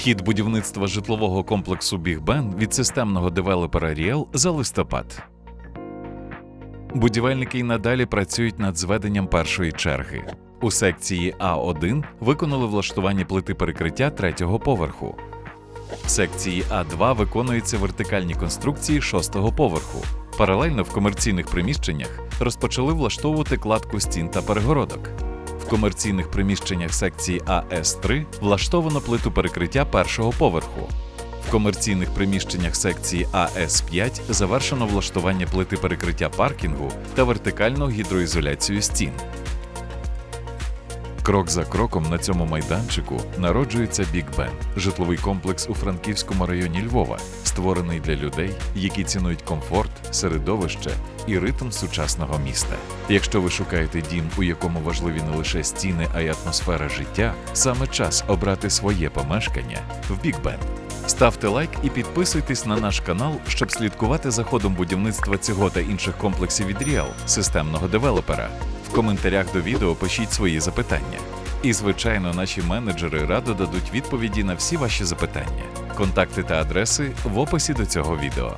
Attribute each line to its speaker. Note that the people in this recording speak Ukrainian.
Speaker 1: Хід будівництва житлового комплексу Біг Бен від системного девелопера Ріел за листопад. Будівельники й надалі працюють над зведенням першої черги. У секції А1 виконали влаштування плити перекриття третього поверху. В секції А2 виконуються вертикальні конструкції шостого поверху. Паралельно в комерційних приміщеннях розпочали влаштовувати кладку стін та перегородок. Комерційних приміщеннях секції АС3 влаштовано плиту перекриття першого поверху. В комерційних приміщеннях секції АС5 завершено влаштування плити перекриття паркінгу та вертикальну гідроізоляцію стін. Крок за кроком на цьому майданчику народжується Біг Бен, житловий комплекс у Франківському районі Львова, створений для людей, які цінують комфорт, середовище і ритм сучасного міста. Якщо ви шукаєте дім, у якому важливі не лише стіни, а й атмосфера життя, саме час обрати своє помешкання в Біг Бен. Ставте лайк і підписуйтесь на наш канал, щоб слідкувати за ходом будівництва цього та інших комплексів від Ріал, системного девелопера. В коментарях до відео пишіть свої запитання. І, звичайно, наші менеджери радо дадуть відповіді на всі ваші запитання. Контакти та адреси в описі до цього відео.